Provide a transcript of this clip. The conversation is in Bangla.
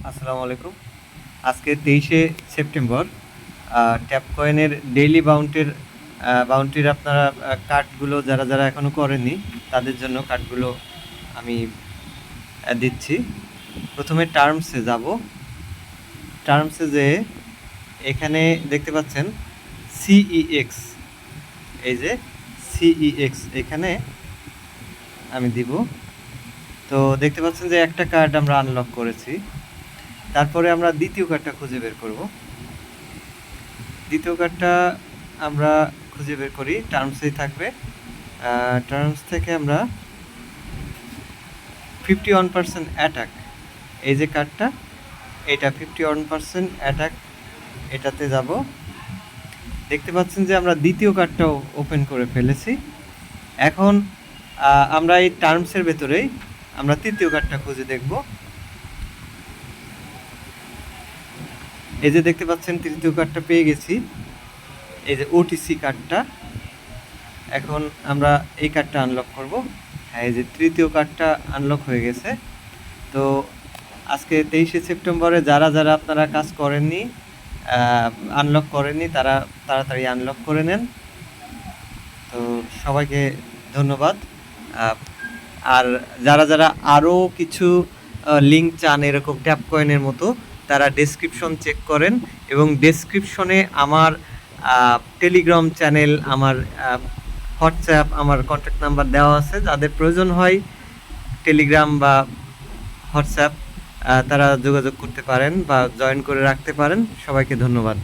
আসসালামু আলাইকুম। আজকে তেইশে সেপ্টেম্বর ট্যাপ কয়েনের ডেইলি বাউন্টির বাউন্টির আপনারা কার্ডগুলো যারা যারা এখনও করেনি তাদের জন্য কার্ডগুলো আমি দিচ্ছি। প্রথমে টার্মসে যাব। টার্মসে যে এখানে দেখতে পাচ্ছেন সিইএক্স এই যে সিইএক্স এখানে আমি দিব। তো দেখতে পাচ্ছেন যে একটা কার্ড আমরা আনলক করেছি। তারপরে আমরা দ্বিতীয় কার্ডটা খুঁজে বের করব। দ্বিতীয় কার্ডটা আমরা খুঁজে বের করি টার্মসেই থাকবে। টার্মস থেকে আমরা ফিফটি ওয়ান পার্সেন্ট অ্যাটাক এই যে কার্ডটা, এটা ফিফটি ওয়ান পার্সেন্ট অ্যাটাক এটাতে যাব। দেখতে পাচ্ছেন যে আমরা দ্বিতীয় কার্ডটাও ওপেন করে ফেলেছি। এখন আমরা এই টার্মসের ভেতরেই আমরা তৃতীয় কার্ডটা খুঁজে দেখব। এই যে দেখতে পাচ্ছেন, তৃতীয় কার্ডটা পেয়ে গেছি। এই যে ওটিসি কার্ডটা এখন আমরা এই কার্ডটা আনলক করব। হ্যাঁ এই যে তৃতীয় কার্ডটা আনলক হয়ে গেছে। তো আজকে তেইশে সেপ্টেম্বরে যারা যারা আপনারা কাজ করেননি আনলক করেননি, তারা তাড়াতাড়ি আনলক করে নেন। তো সবাইকে ধন্যবাদ। আর যারা যারা আরও কিছু লিঙ্ক চান এরকম ট্যাপ কয়েনের মতো তারা ডেসক্রিপশন চেক করেন এবং ডেসক্রিপশনে আমার টেলিগ্রাম চ্যানেল আমার হোয়াটসঅ্যাপ আমার কন্ট্যাক্ট নাম্বার দেওয়া আছে। যাদের প্রয়োজন হয় টেলিগ্রাম বা হোয়াটসঅ্যাপ তারা যোগাযোগ করতে পারেন বা জয়েন করে রাখতে পারেন। সবাইকে ধন্যবাদ।